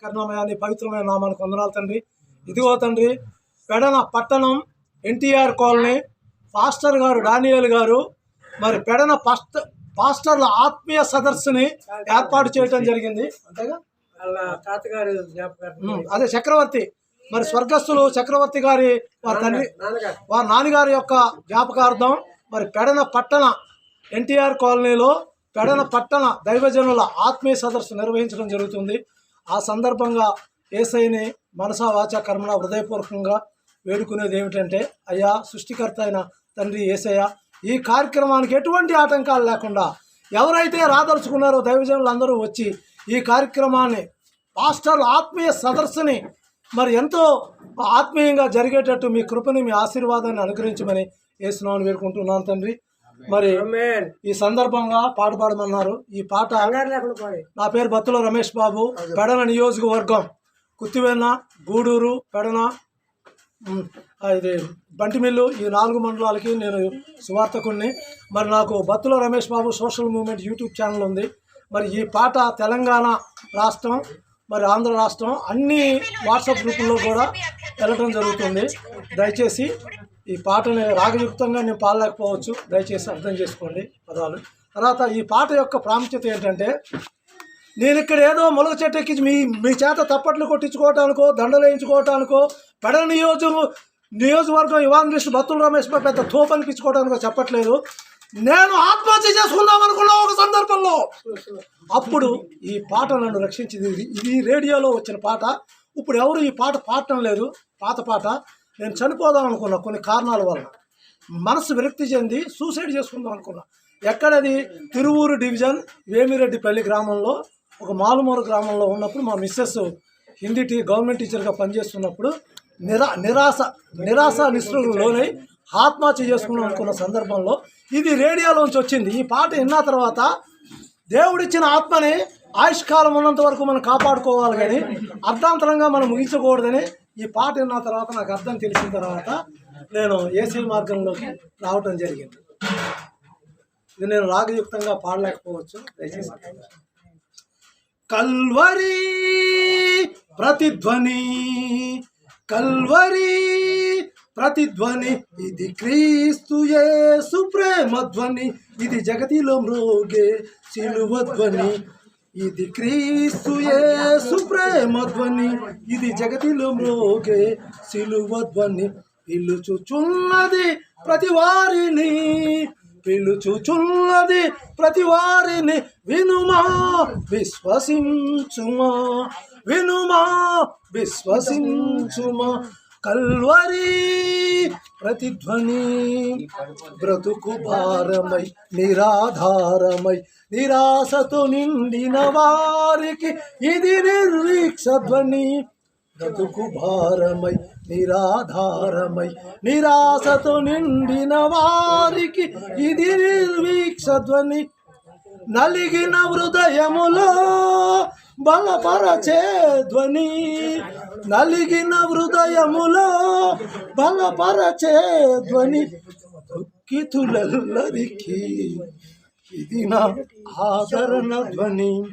కరుణామయాన్ని పవిత్రమైన నామానికి వందనాలు తండ్రి. ఇదిగో తండ్రి పెడన పట్టణం NTR colony pastor garu Daniel garu మరి పెడన పాస్ట పాస్టర్ల ఆత్మీయ సదస్సుని ఏర్పాటు చేయడం జరిగింది. అంతేగా? తాతగారు అదే చక్రవర్తి. మరి స్వర్గస్థులు చక్రవర్తి గారి వారి తండ్రి వారి నాన్నగారి యొక్క జ్ఞాపకార్థం మరి పెడన పట్టణ ఎన్టీఆర్ కాలనీలో పెడన పట్టణ దైవజనుల ఆత్మీయ సదస్సు నిర్వహించడం జరుగుతుంది. ఆ సందర్భంగా ఏసైని మనసా వాచ కర్మణ హృదయపూర్వకంగా వేడుకునేది ఏమిటంటే అయ్యా సృష్టికర్త అయిన తండ్రి ఏసయ్య ఈ కార్యక్రమానికి ఎటువంటి ఆటంకాలు లేకుండా ఎవరైతే రాదలుచుకున్నారో దైవజనులు అందరూ వచ్చి ఈ కార్యక్రమాన్ని పాస్టర్ ఆత్మీయ సదస్సుని మరి ఎంతో ఆత్మీయంగా జరిగేటట్టు మీ కృపని మీ ఆశీర్వాదాన్ని అనుగ్రహించమని వేస్తున్నామని వేడుకుంటున్నాను తండ్రి. మరి ఆమేన్ ఈ సందర్భంగా పాట పాడమన్నారు. ఈ పాట నా పేరు బత్తుల రమేష్ బాబు. పెడన నియోజకవర్గం. కుత్తివెన్న గూడూరు పెడన ఇది బంటిమిల్లు ఈ నాలుగు మండలాలకి నేను సువార్తకుణ్ణి మరి నాకు Battula Ramesh Babu social movement YouTube channel ఉంది. మరి ఈ పాట తెలంగాణ రాష్ట్రం మరి ఆంధ్ర రాష్ట్రం అన్ని వాట్సాప్ గ్రూపుల్లో కూడా వెళ్ళటం జరుగుతుంది. దయచేసి ఈ పాటని రాగయుక్తంగా నేను పాడలేకపోవచ్చు. దయచేసి అర్థం చేసుకోండి పదాలు. తర్వాత ఈ పాట యొక్క ప్రాముఖ్యత ఏంటంటే నేను ఇక్కడ ఏదో మొలక చెట్టు ఎక్కించి మీ మీ చేత తప్పట్లు కొట్టించుకోవటానికో దండలు వేయించుకోవటానికో పెడల నియోజక నియోజకవర్గం ఇవాంగ్లిస్ట్ బత్తుల రమేష్ పెద్ద తోపు అనిపించుకోవడానికో చెప్పట్లేదు. నేను ఆత్మహత్య చేసుకుందాం అనుకున్నా ఒక సందర్భంలో. అప్పుడు ఈ పాట నన్ను రక్షించింది. ఇది రేడియోలో వచ్చిన పాట. ఇప్పుడు ఎవరు ఈ పాట పాడటం లేదు. పాత పాట. నేను చనిపోదాం అనుకున్నా కొన్ని కారణాల వల్ల మనసు విరక్తి చెంది సూసైడ్ చేసుకుందాం అనుకున్నా. ఎక్కడది? తిరువూరు డివిజన్ వేమిరెడ్డిపల్లి గ్రామంలో ఒక మాలుమూరు గ్రామంలో ఉన్నప్పుడు మా మిస్సెస్ హిందీ టీ గవర్నమెంట్ టీచర్గా పనిచేస్తున్నప్పుడు నిరా నిరాశ నిరాశ నిస్పృహకు లోనై ఆత్మహత్య చేసుకుందాం అనుకున్న సందర్భంలో ఇది రేడియోలోంచి వచ్చింది. ఈ పాట విన్న తర్వాత దేవుడిచ్చిన ఆత్మని ఆయుష్కాలం ఉన్నంత వరకు మనం కాపాడుకోవాలి కానీ అర్ధాంతరంగా మనం ముగించకూడదని ఈ పాట విన్న తర్వాత నాకు అర్థం తెలిసిన తర్వాత నేను ఏసీ మార్గంలోకి రావటం జరిగింది. ఇది నేను రాగయుక్తంగా పాడలేకపోవచ్చు. కల్వరి ప్రతిధ్వని కల్వరి ప్రతిధ్వని ఇది క్రీస్తు యేసు ప్రేమ ధ్వని ఇది జగతిలో మ్రోగే సిలువ ధ్వని ఇది క్రీస్తు యేసు ప్రేమ ధ్వని ఇది జగతిలో మోగే సిలువ ధ్వని. పిలుచుచున్నది ప్రతి వారిని పిలుచుచున్నది ప్రతి వారిని. వినుమా విశ్వసించుమా వినుమా విశ్వసించుమా. కల్వరి ప్రతిధ్వని. బ్రతుకు భారమై నిరాధారమై నిరాశతో నిండిన వారికి ఇది నిర్వీక్ష ధ్వని. బ్రతుకు భారమై నిరాధారమై నిరాశతో నిండిన వారికి ఇది నిర్వీక్ష ధ్వని. నలిగిన హృదయములో బలపరచే ధ్వని నలిగిన హృదయములో బలపరచే ధ్వని దుఃఖితులెల్లరికి. ఇది నా ఆదరణ ధ్వని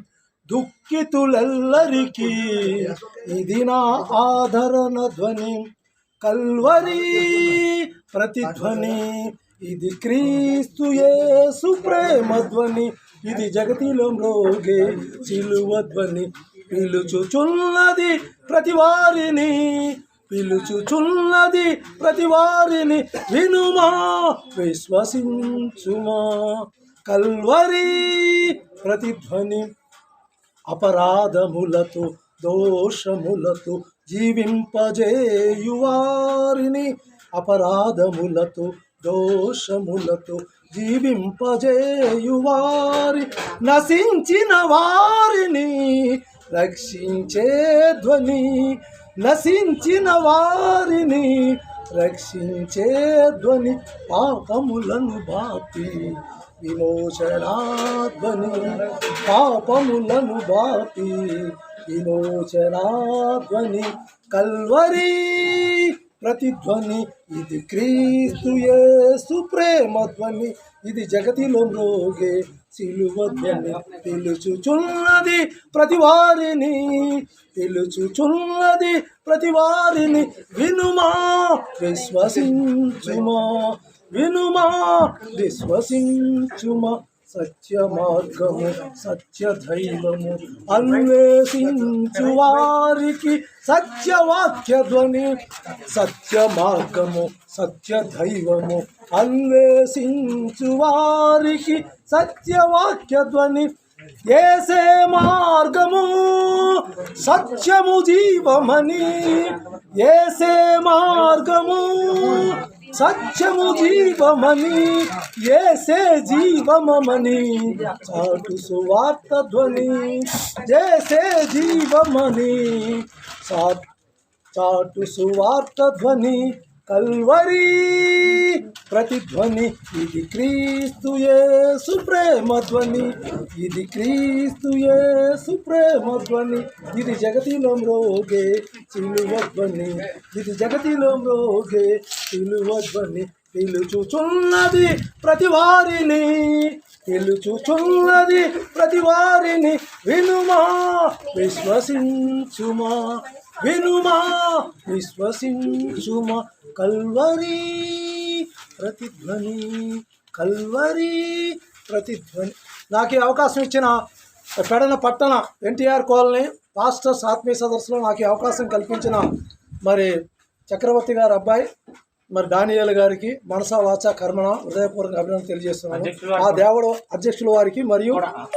దుఃఖితులెల్లరికి. ఇది నా ఆదరణ ధ్వని కల్వరి ప్రతిధ్వని. ఇది క్రీస్తు యేసు ప్రేమ ధ్వని ఇది జగతిలో మ్రోగే ధ్వని. పిలుచుచున్నది ప్రతి వారిని. పిలుచుచున్నది ప్రతి వారిని. వినుమా విశ్వసించుమా. కల్వరి ప్రతిధ్వని అపరాధములతో దోషములతో జీవింపజేయువారిని. అపరాధములతో దోషములతో జీవింపజేయువారి నశించిన వారిని రక్షించే ధ్వని నశించిన వారిని రక్షించే ధ్వని పాపములను బాపి విమోచనాధ్వని పాపములను బాపి విమోచనాధ్వని కల్వరి ప్రతిధ్వని. ఇది క్రీస్తు యేసు ప్రేమ ధ్వని. ఇది జగతిలో మ్రోగే సిలువ ధ్వని. పిలుచుచున్నది ప్రతి వారిని. పిలుచుచున్నది ప్రతి వారిని. వినుమా విశ్వసించుమా. వినుమా విశ్వసించుమా. సత్య మార్గము సత్య దైవము అన్వేషించు వారికి సత్యవాక్య ధ్వని సత్య మార్గము సత్య దైవము అన్వేషించు వారికి సత్యవాక్య ధ్వని ఏసే మార్గము సత్యము జీవమని. ఏసే మార్గము సత్యము జీవమని ఏసే జీవమని చాటు సువార్త ధ్వని ఏసే జీవమని చా- చాటు సువార్త ధ్వని కల్వరి ప్రతిధ్వని ఇది క్రీస్తు యేసు ప్రేమ ధ్వని ఇది క్రీస్తు యేసు ప్రేమ ధ్వని ఇది జగతిలో మ్రోగే సిలువ ధ్వని ఇది జగతిలో మ్రోగే సిలువ ధ్వని పిలుచుచున్నది ప్రతి వారిని పిలుచుచున్నది ప్రతి వారిని వినుమా విశ్వసించుమా. వినుమా విశ్వసించుమా కల్వరి ప్రతిధ్వని కల్వరి ప్రతిధ్వని. నాకు ఈ అవకాశం ఇచ్చిన పెడన పట్టణ ఎన్టీఆర్ కాలనీ పాస్టర్స్ ఆత్మీయ సదస్సులో నాకు ఈ అవకాశం కల్పించిన మరి చక్రవర్తి గారి అబ్బాయి మరి డానియల్ గారికి మనసా వాచ కర్మణ హృదయపూర్వక అభినందన తెలియజేస్తున్నాను. ఆ దేవుడు అధ్యక్షుల వారికి మరియు